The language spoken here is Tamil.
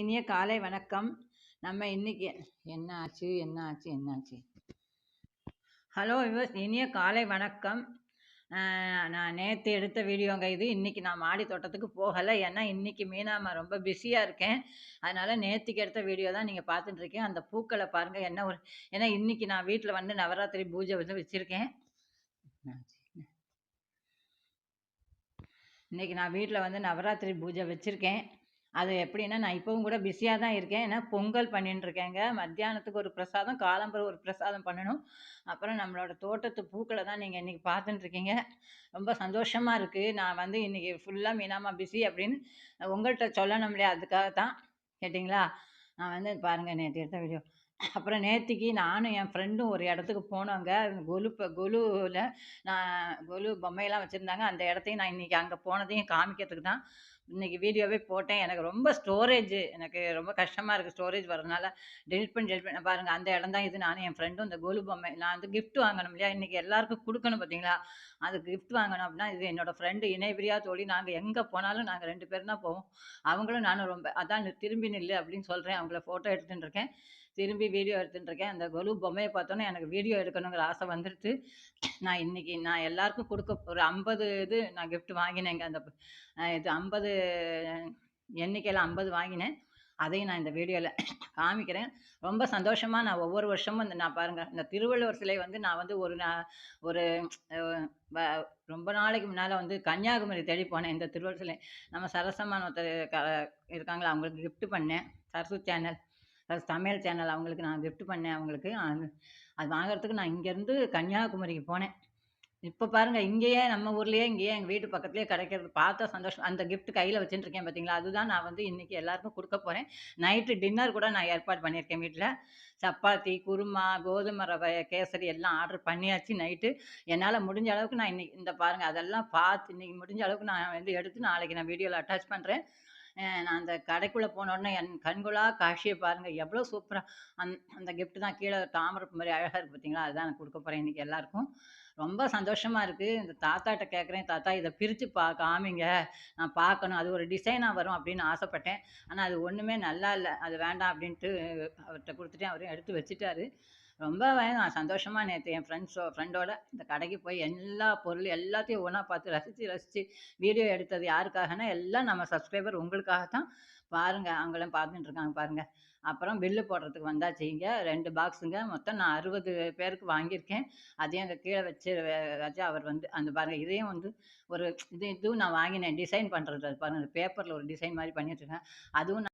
இனிய காலை வணக்கம். நம்ம இன்னைக்கு என்ன ஆச்சு என்ன ஆச்சு என்ன ஆச்சு? ஹலோ விவஸ் இனிய காலை வணக்கம். நான் நேற்று எடுத்த வீடியோங்க இது. இன்னைக்கு நான் மாடி தோட்டத்துக்கு போகலை. ஏன்னா இன்னைக்கு மீனாம ரொம்ப பிஸியாக இருக்கேன். அதனால் நேற்றுக்கு எடுத்த வீடியோ தான் நீங்கள் பார்த்துட்டு இருக்கேன் அந்த பூக்களை பாருங்கள் என்ன ஒரு ஏன்னா இன்னைக்கு நான் வீட்டில் வந்து நவராத்திரி பூஜை வந்து வச்சுருக்கேன். இன்னைக்கு நான் வீட்டில் வந்து நவராத்திரி பூஜை வச்சுருக்கேன். அது எப்படின்னா நான் இப்போவும் கூட பிஸியாக தான் இருக்கேன். ஏன்னா பொங்கல் பண்ணிட்டுருக்கேங்க மத்தியானத்துக்கு ஒரு பிரசாதம் காலம்பரம் ஒரு பிரசாதம் பண்ணணும். அப்புறம் நம்மளோட தோட்டத்து பூக்களை தான் நீங்கள் இன்றைக்கி பார்த்துட்டுருக்கீங்க ரொம்ப சந்தோஷமாக இருக்குது நான் வந்து இன்றைக்கி ஃபுல்லாக மீனாமா பிஸி அப்படின்னு உங்கள்கிட்ட சொல்லணும் இல்லையா? அதுக்காக தான் கேட்டிங்களா? நான் வந்து பாருங்கள் நேற்று எடுத்த வீடியோ. அப்புறம் நேத்திக்கு நானும் என் ஃப்ரெண்டும் ஒரு இடத்துக்கு போனோங்க. கொலு கொலுவில் நான் கொலு பொம்மையெல்லாம் வச்சுருந்தாங்க. அந்த இடத்தையும் நான் இன்றைக்கி அங்கே போனதையும் காமிக்கிறதுக்கு தான் இன்னைக்கு வீடியோவே போட்டேன். எனக்கு ரொம்ப ஸ்டோரேஜ் எனக்கு ரொம்ப கஷ்டமாக இருக்குது ஸ்டோரேஜ் வரதுனால டெலிட் பண்ணி டெலிட் பண்ண. பாருங்கள் அந்த இடம் தான் இது. நானும் என் ஃப்ரெண்டும் இந்த கோலு பொம்மை நான் வந்து கிஃப்ட் வாங்கணும் இல்லையா? இன்றைக்கி எல்லாருக்கும் கொடுக்கணும் பார்த்தீங்களா அது கிஃப்ட் வாங்கணும் அப்படின்னா இது என்னோடய ஃப்ரெண்டு இணைபிரியா தோழி. நாங்கள் எங்கே போனாலும் நாங்கள் ரெண்டு பேரும் தான் போவோம். அவங்களும் நானும் ரொம்ப அதான் நீ திரும்பி நில்லு அப்படின்னு சொல்கிறேன் அவங்கள ஃபோட்டோ எடுத்துகிட்டு இருக்கேன். திரும்பி வீடியோ எடுத்துட்டு இருக்கேன் அந்த கொலு பொம்மையை பார்த்தோன்னே எனக்கு வீடியோ எடுக்கணுங்கிற ஆசை வந்துடுச்சு நான் இன்னைக்கு நான் எல்லாருக்கும் கொடுக்க ஒரு ஐம்பது இது நான் கிஃப்ட் வாங்கினேங்க. அந்த இது ஐம்பது எண்ணிக்கையில் ஐம்பது வாங்கினேன். அதையும் நான் இந்த வீடியோவில் காமிக்கிறேன். ரொம்ப சந்தோஷமாக நான் ஒவ்வொரு வருஷமும் இந்த நான் பாருங்கள் இந்த திருவள்ளுவர் சிலை வந்து நான் வந்து ஒரு நான் ஒரு ரொம்ப நாளைக்கு முன்னால் வந்து கன்னியாகுமரி தேடி போனேன். இந்த திருவள்ளுவர் சிலை. நம்ம சரசமான ஒருத்தர் க இருக்காங்களா? அவங்களுக்கு கிஃப்ட் பண்ணேன். சரசு சேனல் சமையல் சேனல் அவங்களுக்கு நான் கிஃப்ட் பண்ணேன் அவங்களுக்கு. அது வாங்குறதுக்கு நான் இங்கேருந்து கன்னியாகுமரிக்கு போனேன். இப்போ பாருங்கள் இங்கேயே நம்ம ஊர்லேயே இங்கேயே எங்கள் வீட்டு பக்கத்துலேயே கிடைக்கிறது. பார்த்தா சந்தோஷம் அந்த கிஃப்ட் கையில் வச்சுருக்கேன் பார்த்தீங்களா அதுதான் நான் வந்து இன்றைக்கி எல்லாருக்கும் கொடுக்க போகிறேன் நைட்டு டின்னர் கூட நான் ஏற்பாடு பண்ணியிருக்கேன் வீட்டில் சப்பாத்தி குருமா கோதுமை ரவை கேசரி எல்லாம் ஆர்டர் பண்ணியாச்சு நைட்டு என்னால் முடிஞ்ச அளவுக்கு நான் இன்னைக்கு இந்த பாருங்கள் அதெல்லாம் பார்த்து இன்னைக்கு முடிஞ்ச அளவுக்கு நான் வந்து எடுத்து நாளைக்கு நான் வீடியோவில் அட்டாச் பண்ணுறேன் நான் அந்த கடைக்குள்ளே போனோடனே என் கண்கொள்ளா காட்சியை பாருங்கள் எவ்வளோ சூப்பராக அந் அந்த கிஃப்ட் தான் கீழே தாமரை மாதிரி அழகாக இருக்குது பார்த்தீங்களா அதுதான் நான் கொடுக்க போகிறேன் இன்றைக்கி எல்லாருக்கும். ரொம்ப சந்தோஷமாக இருக்குது இந்த தாத்தாட்ட கேட்குறேன் தாத்தா இதை பிரித்து பா காமிங்க. நான் பார்க்கணும் அது ஒரு டிசைனாக வரும் அப்படின்னு ஆசைப்பட்டேன். ஆனால் அது ஒன்றுமே நல்லா இல்லை. அது வேண்டாம் அப்படின்ட்டு அவர்கிட்ட கொடுத்துட்டேன் அவரும் எடுத்து வச்சுட்டாரு. ரொம்ப நான் சந்தோஷமாக நேற்று என் ஃப்ரெண்ட்ஸோ ஃப்ரெண்டோட இந்த கடைக்கு போய் எல்லா பொருள் எல்லாத்தையும் ஒன்றா பார்த்து ரசித்து ரசித்து வீடியோ எடுத்தது யாருக்காகனா எல்லாம் நம்ம சப்ஸ்கிரைபர் உங்களுக்காக தான் பாருங்கள் அவங்களாம் பார்த்துட்டு இருக்காங்க பாருங்கள் அப்புறம் பில்லு போடுறதுக்கு வந்தாச்சு ரெண்டு பாக்ஸுங்க மொத்தம் நான் அறுபது பேருக்கு வாங்கியிருக்கேன். அதையும் அங்கே கீழே வச்சு வச்சு அவர் வந்து அந்த பாருங்கள் இதையும் வந்து ஒரு இது இதுவும் நான் வாங்கினேன். டிசைன் பண்ணுறது அது பாருங்கள் பேப்பரில் ஒரு டிசைன் மாதிரி பண்ணிட்டுருக்கேன் அதுவும் அதுவும்